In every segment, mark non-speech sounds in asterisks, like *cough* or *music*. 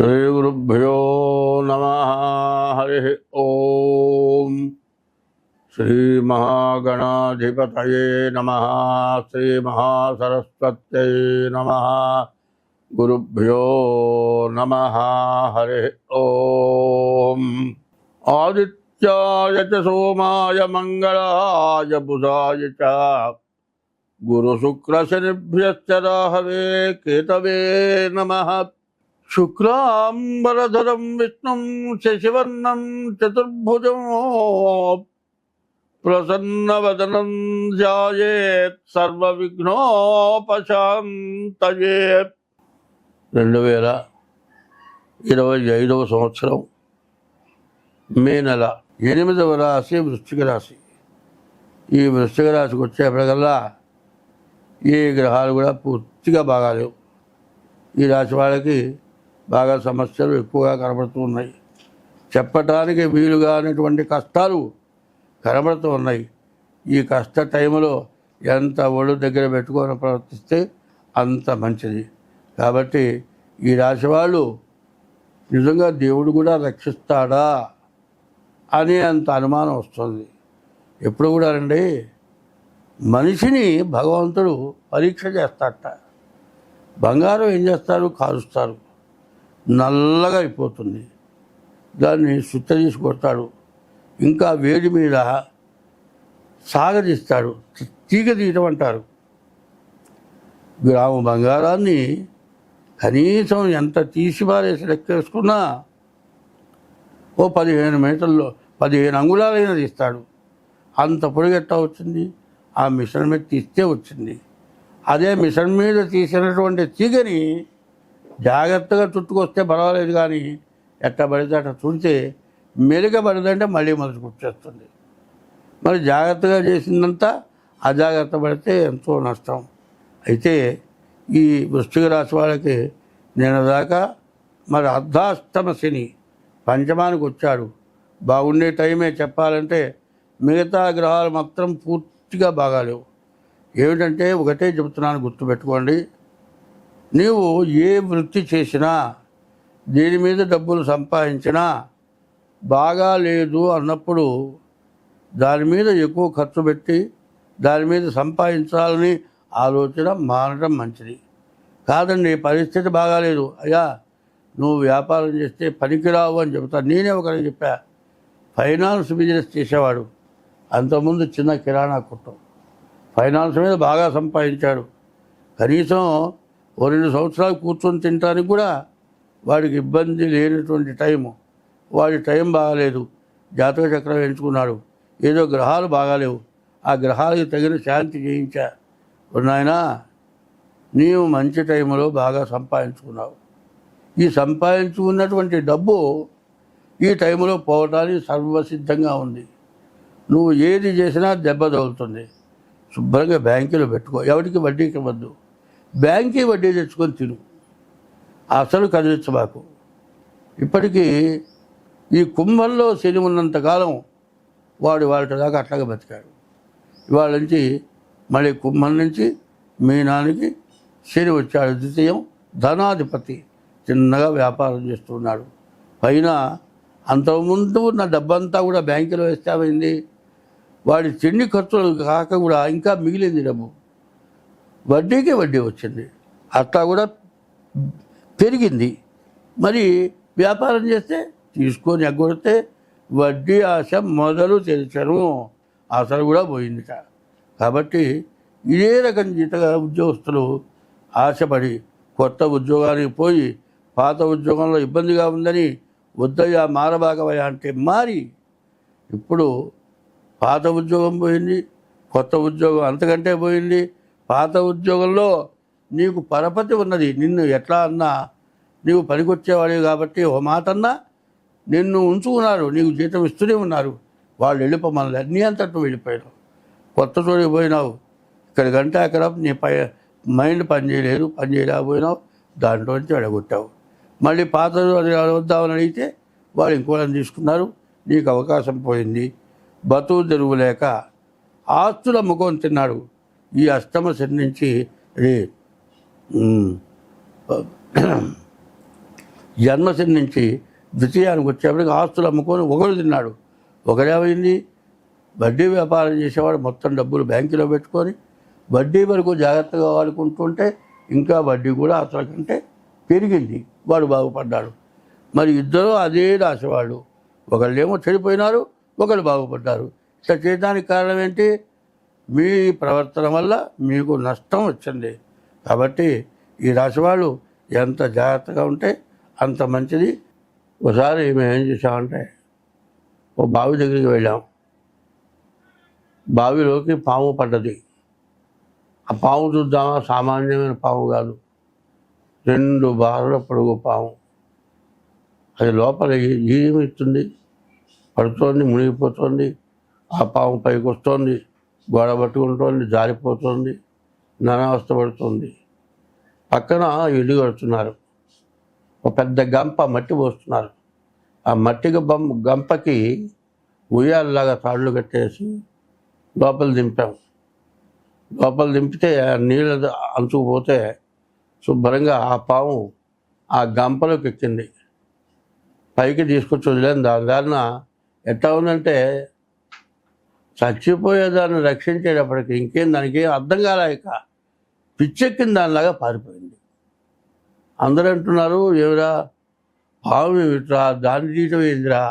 శ్రీగురుభ్యో నమ హరి ఓం శ్రీమహాగణాధిపతయే నమ శ్రీమహాసరస్వత్యై నమ గురుభ్యో నమ హరి ఓం ఆదిత్యాయ చ సోమాయ మంగళాయ బుధాయ చ గురుశుక్రశనిభ్యశ్చ రాహవే కేతవే నమ శుక్లాంబరధరం విష్ణుం శశివర్ణం చతుర్భుజం ప్రసన్నవదనం ధ్యాయేత్ సర్వవిఘ్నోపశాంతయే రెండు వేల ఇరవై ఐదవ సంవత్సరం మే నెల ఎనిమిదవ రాశి వృశ్చిక రాశి. ఈ వృశ్చిక రాశికి వచ్చేప్పటికల్లా ఈ గ్రహాలు కూడా పూర్తిగా బాగాలేవు. ఈ రాశి వాళ్ళకి బాగా సమస్యలు ఎక్కువగా కనబడుతూ ఉన్నాయి. చెప్పటానికి వీలుగా అనేటువంటి కష్టాలు కనబడుతూ ఉన్నాయి. ఈ కష్ట టైంలో ఎంత ఒళ్ళు దగ్గర పెట్టుకొని ప్రవర్తిస్తే అంత మంచిది. కాబట్టి ఈ రాశి వాళ్ళు నిజంగా దేవుడు కూడా రక్షిస్తాడా అని అంత అనుమానం వస్తుంది. ఎప్పుడు కూడా అండి మనిషిని భగవంతుడు పరీక్ష చేస్తాడట. బంగారం ఏం చేస్తారు? కాలుస్తారు. నల్లగా అయిపోతుంది. దాన్ని శుద్ధ తీసి కొడతాడు. ఇంకా వేడి మీద సాగదీస్తాడు. తీగ తీయటం అంటారు. గ్రాము బంగారాన్ని కనీసం ఎంత తీసి పారేసి లెక్కేసుకున్నా ఓ పదిహేను మీటర్లో పదిహేను అంగుళాలైనా తీస్తాడు. అంత పొడిగెట్టా వచ్చింది? ఆ మిషన్ మీద తీస్తే వచ్చింది. అదే మిషన్ మీద తీసినటువంటి తీగని జాగ్రత్తగా చుట్టుకొస్తే పర్వాలేదు కానీ ఎట్ట పడితే అట్ట చుడితే మెరుగబడదంటే మళ్ళీ మొదటి వచ్చేస్తుంది మరి జాగ్రత్తగా చేసిందంతా అజాగ్రత్త పడితే ఎంతో నష్టం. అయితే ఈ వృష్టిక రాశి వాళ్ళకి నేను దాకా మరి అర్ధాష్టమ శని పంచమానికి వచ్చాడు. బాగుండే టైమే చెప్పాలంటే మిగతా గ్రహాలు మాత్రం పూర్తిగా బాగాలేవు. ఏమిటంటే ఒకటే చెబుతున్నాను గుర్తుపెట్టుకోండి. నీవు ఏ వృత్తి చేసినా దేని మీద డబ్బులు సంపాదించినా బాగా లేదు అన్నప్పుడు దాని మీద ఎక్కువ ఖర్చు పెట్టి దాని మీద సంపాదించాలని ఆలోచన మానడం మంచిది. కాదండి పరిస్థితి బాగాలేదు అయ్యా నువ్వు వ్యాపారం చేస్తే పనికిరావు అని చెబుతా. నేనే ఒకరికి చెప్పా ఫైనాన్స్ బిజినెస్ చేసేవాడు. అంతకుముందు చిన్న కిరాణా కుట్టం. ఫైనాన్స్ మీద బాగా సంపాదించాడు. కనీసం ఓ రెండు సంవత్సరాలు కూర్చొని తినడానికి కూడా వాడికి ఇబ్బంది లేనటువంటి టైము. వాడి టైం బాగాలేదు. జాతక చక్రం ఎంచుకున్నాడు. ఏదో గ్రహాలు బాగాలేవు. ఆ గ్రహాలకు తగిన శాంతి చేయించా. నాయనా నీవు మంచి టైంలో బాగా సంపాదించుకున్నావు. ఈ సంపాదించుకున్నటువంటి డబ్బు ఈ టైంలో పోవడానికి సర్వసిద్ధంగా ఉంది. నువ్వు ఏది చేసినా దెబ్బ తగులుతుంది. శుభ్రంగా బ్యాంకులో పెట్టుకో. ఎవరికి వడ్డీకి వద్దు బ్యాంకీ వడ్డీ తెచ్చుకొని తిను. అసలు కదిలించబాకు ఇప్పటికీ ఈ కుంభంలో శని ఉన్నంతకాలం వాడు వాళ్ళ దాకా అట్లాగే బతికాడు. ఇవాళ నుంచి మళ్ళీ కుంభం నుంచి మీనానికి శని వచ్చాడు ద్వితీయం ధనాధిపతి చిన్నగా వ్యాపారం చేస్తున్నాడు. పైన అంతకుముందు ఉన్న డబ్బంతా కూడా బ్యాంకులో వేస్తామైంది వాడి తిండి ఖర్చులు కాక కూడా ఇంకా మిగిలింది డబ్బు. వడ్డీకి వడ్డీ వచ్చింది. అట్లా కూడా పెరిగింది. మరి వ్యాపారం చేస్తే తీసుకొని ఎగ్గొడితే వడ్డీ ఆశ మొదలు తెరిచను. అసలు కూడా పోయిందిట. కాబట్టి ఇదే రకం జీతగా ఉద్యోగస్తులు ఆశపడి కొత్త ఉద్యోగానికి పోయి పాత ఉద్యోగంలో ఇబ్బందిగా ఉందని వద్దయ్యా మారబాగవయ్యా అంటే మారి ఇప్పుడు పాత ఉద్యోగం పోయింది కొత్త ఉద్యోగం అంతకంటే పోయింది పాత ఉద్యోగంలో నీకు పరపతి ఉన్నది. నిన్ను ఎట్లా అన్నా నీవు పనికొచ్చేవాడివి కాబట్టి ఓ మాటన్నా నిన్ను ఉంచుకున్నారు. నీకు జీతం ఇస్తూనే ఉన్నారు. వాళ్ళు వెళ్ళిపోమని అన్నీ అంతట్టు వెళ్ళిపోయావు కొత్త చోటికి పోయినావు. ఇక్కడికంటే అక్కడ నీ పై మైండ్ పని చేయలేదు. పని చేయలేకపోయినావు. దాంట్లో నుంచి అడగొట్టావు మళ్ళీ పాత వద్దామని అడిగితే వాళ్ళు ఇంకోళ్ళని తీసుకున్నారు. నీకు అవకాశం పోయింది. బతువు తెరువు లేక ఆస్తుల ముఖం తిన్నాడు. ఈ అష్టమ శని నుంచి రే *clears throat* జన్మశని నుంచి ద్వితీయానికి వచ్చేప్పటికి ఆస్తులు అమ్ముకొని ఒకడు తిన్నాడు. ఒకడేమైంది వడ్డీ వ్యాపారం చేసేవాడు మొత్తం డబ్బులు బ్యాంకులో పెట్టుకొని వడ్డీ వరకు జాగ్రత్తగా వాడుకుంటుంటే ఇంకా వడ్డీ కూడా అసలు కంటే పెరిగింది. వాడు బాగుపడ్డాడు. మరి ఇద్దరు అదే రాసేవాడు ఒకళ్ళేమో చెడిపోయినారు ఒకళ్ళు బాగుపడ్డారు. ఇట్లా చేయడానికి కారణం ఏంటి? మీ ప్రవర్తన వల్ల మీకు నష్టం వచ్చింది. కాబట్టి ఈ రాశివాళ్ళు ఎంత జాగ్రత్తగా ఉంటే అంత మంచిది. ఒకసారి మేము ఏం చేసామంటే ఓ బావి దగ్గరికి వెళ్ళాం. బావిలోకి పాము పడ్డది. ఆ పాము చూద్దామా? సామాన్యమైన పాము కాదు. రెండు బారుల పొడుగు పాము. అది లోపల ఏమి ఇస్తుంది. పడుతోంది మునిగిపోతుంది. ఆ పాము పైకి వస్తోంది. గోడ పట్టుకుంటోంది జారిపోతుంది నానావస్థ పడుతుంది. పక్కన ఇల్లు కడుతున్నారు. ఒక పెద్ద గంప మట్టి పోస్తున్నారు. ఆ మట్టి బొమ్మ గంపకి ఉయ్యాలలాగా తాళ్ళు కట్టేసి లోపల దింపాం. లోపల దింపితే ఆ నీళ్ళ అంచుకుపోతే శుభ్రంగా ఆ పాము ఆ గంపలోకి ఎక్కింది. పైకి తీసుకొచ్చి వదిలేను దాని దారిన ఎట్లా ఉందంటే చచ్చిపోయేదాన్ని రక్షించేటప్పటికి ఇంకేం దానికి అర్థం కాలేక పిచ్చెక్కిన దానిలాగా పారిపోయింది. అందరూ అంటున్నారు ఏమిరా? పాము ఏమిట్రా? దాన్ని తీయటం ఏందిరా?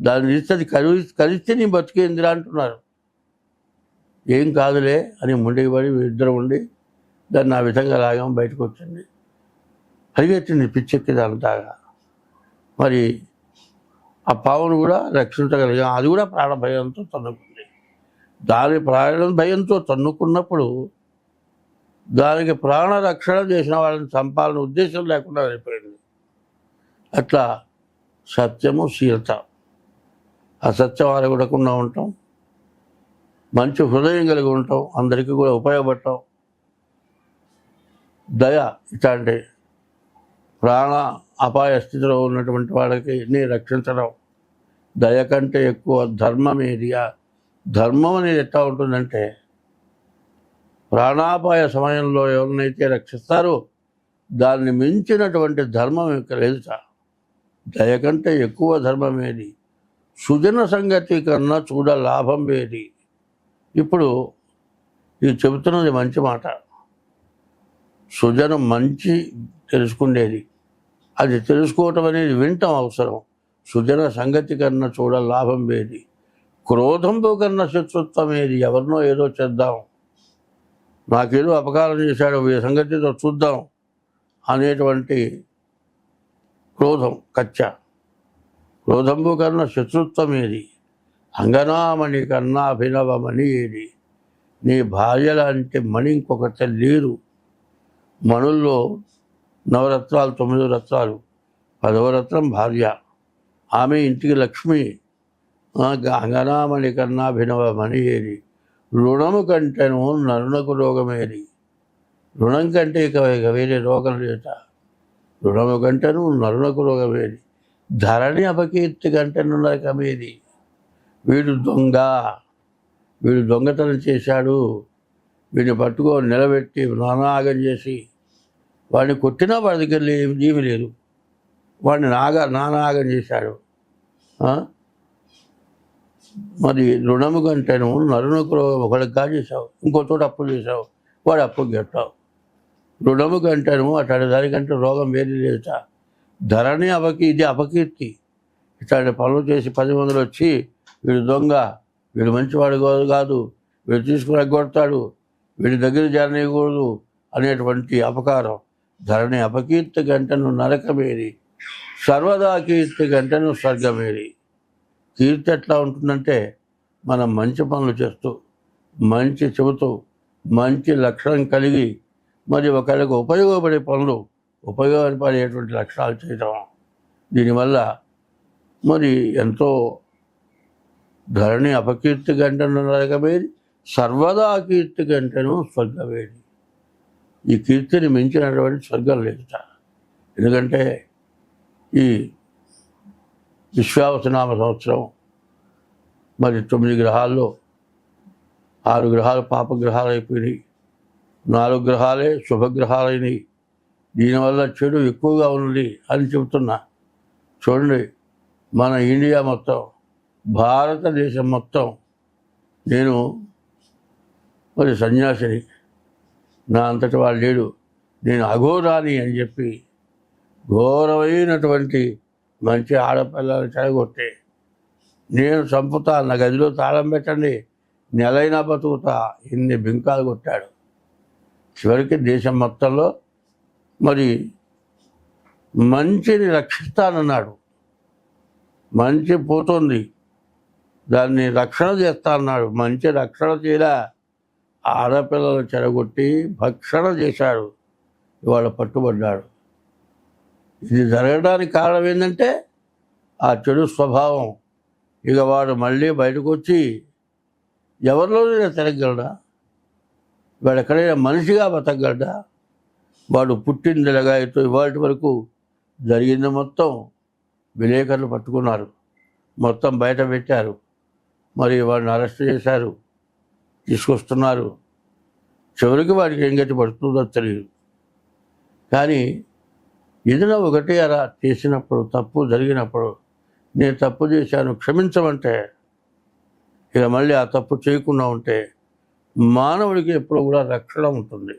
దాన్ని తీస్తే అది కరి కలిస్తే నీ బతికేందిరా అంటున్నారు. ఏం కాదులే అని ముండికి పడి ఇద్దరు ఉండి దాన్ని ఆ విధంగా లాగాం బయటకు వచ్చింది. పరిగెత్తింది పిచ్చెక్కి దాని దాకా. మరి ఆ పావును కూడా రక్షించగలిగాం. అది కూడా ప్రాణ భయంతో తన్నుకుంది. దాని ప్రాణ భయంతో తన్నుకున్నప్పుడు దానికి ప్రాణ రక్షణ చేసిన వాళ్ళని చంపాలని ఉద్దేశం లేకుండా అయిపోయింది అట్లా సత్యము శీలత అసత్యం అరగడకుండా ఉంటాం. మంచి హృదయం కలిగి ఉంటాం. అందరికీ కూడా ఉపయోగపడటం దయ ఇట్లాంటి ప్రాణ అపాయ స్థితిలో ఉన్నటువంటి వాళ్ళకి నీ రక్షించడం? దయ కంటే ఎక్కువ ధర్మం ఏది? ధర్మం అనేది ఎట్లా ఉంటుందంటే ప్రాణాపాయ సమయంలో ఎవరినైతే రక్షిస్తారో దాన్ని మించినటువంటి ధర్మం ఇక లేదుట దయ కంటే ఎక్కువ ధర్మం ఏది? సుజన సంగతి కన్నా చూడ లాభం ఏది? ఇప్పుడు ఇది చెబుతున్నది మంచి మాట. సుజనం మంచి తెలుసుకునేది. అది తెలుసుకోవటం అనేది వింటం అవసరం. సుజన సంగతి కన్నా చూడ లాభం ఏది క్రోధంతో కన్నా శత్రుత్వం ఏది? ఎవరినో ఏదో చేద్దాం. నాకేదో అపకారం చేశాడు ఈ సంగతితో చూద్దాం అనేటువంటి క్రోధం కచ్చ. క్రోధంబు కన్నా శత్రుత్వం ఏది? అంగనామణి కన్నా అభినవమణి ఏది? నీ భార్య లాంటి మణి ఇంకొకటి లేరు. మనుల్లో నవరత్నాలు తొమ్మిది రత్నాలు. పదవ రత్నం భార్య. ఆమె ఇంటికి లక్ష్మి. గంగనామణి కన్నా కన్నా భినవమణి ఏది? రుణము కంటేను నరునకు రోగమేది? రుణం కంటే ఇక ఇక వేరే రోగం లేట రుణము కంటేను నరునకు రోగమేది? ధరణి అపకీర్తి కంటేను నరకమేది వీడు దొంగ. వీడు దొంగతనం చేశాడు. వీడిని పట్టుకొని నిలబెట్టి నానాగం చేసి వాడిని కొట్టినా వాడి దగ్గర ఏమి లేదు. వాడిని నాగా నానాగం చేశాడు. మరి రుణము కంటేను నరునకు ఒకడికి చేసావు ఇంకో చోట అప్పు చేసావు వాడు అప్పు కట్టావు. రుణము కంటేను అట్లాంటి దానికంటే రోగం వేరే లేదా ధరణి అపకీ ఇది అపకీర్తి ఇట్లాంటి పనులు చేసి పది మందిలో వచ్చి వీడు దొంగ. వీడు మంచివాడు కాదు. వీడు తీసుకుని ఎగ్గొడతాడు వీడి దగ్గర చేరనీయకూడదు అనేటువంటి అపకారం. ధరణి అపకీర్తి గంటను నరకమేరి సర్వదా కీర్తి గంటను స్వర్గమేరి. కీర్తి ఎట్లా ఉంటుందంటే మనం మంచి పనులు చేస్తూ మంచి చెబుతూ మంచి లక్షణం కలిగి మరి ఒకరికి ఉపయోగపడే పనులు ఉపయోగపడేటువంటి లక్షణాలు చేయటం. దీనివల్ల మరి ఎంతో ధరణి అపకీర్తి గంటను నరకమేది సర్వదా కీర్తి గంటను స్వర్గమేది ఈ కీర్తిని మించినటువంటి స్వర్గం లేదుట ఎందుకంటే ఈ విశ్వావసనామ సంవత్సరం మరి తొమ్మిది గ్రహాల్లో ఆరు గ్రహాలు పాపగ్రహాలు అయిపోయినాయి నాలుగు గ్రహాలే శుభగ్రహాలైనవి దీనివల్ల చెడు ఎక్కువగా ఉంది అని చెబుతున్నా. చూడండి మన ఇండియా మొత్తం భారతదేశం మొత్తం నేను మరి సన్యాసిని. నా అంతటి వాడు లేడు. నేను అఘోరాని అని చెప్పి ఘోరమైనటువంటి మంచి ఆడపిల్లలు చెడగొట్టే. నేను చంపుతా నా గదిలో తాళం పెట్టండి నెలైనా బతుకుతా ఇన్ని బింకాలు కొట్టాడు. చివరికి దేశం మొత్తంలో మరి మంచిని రక్షిస్తానన్నాడు. మంచి పోతుంది. దాన్ని రక్షణ చేస్తా అన్నాడు మంచి రక్షణ చేయలే. ఆడపిల్లలు చెరగొట్టి భక్షణ చేశాడు ఇవాళ పట్టుబడ్డాడు ఇది జరగడానికి కారణం ఏంటంటే ఆ చెడు స్వభావం. ఇక వాడు మళ్ళీ బయటకు వచ్చి ఎవరిలోనైనా తిరగలడా వాడు ఎక్కడైనా మనిషిగా బతకగలడా? వాడు పుట్టింది లగాయతో ఇవాటి వరకు జరిగింది మొత్తం విలేకరులు పట్టుకున్నారు. మొత్తం బయట పెట్టారు. మరి వాడిని అరెస్ట్ చేశారు. తీసుకొస్తున్నారు. చివరికి వాడికి ఏం గట్టి పడుతుందో తెలియదు కానీ ఏదైనా ఒకటే అలా చేసినప్పుడు తప్పు జరిగినప్పుడు నేను తప్పు చేశాను క్షమించమంటే ఇక మళ్ళీ ఆ తప్పు చేయకుండా ఉంటే మానవుడికి ఎప్పుడు కూడా రక్షణ ఉంటుంది.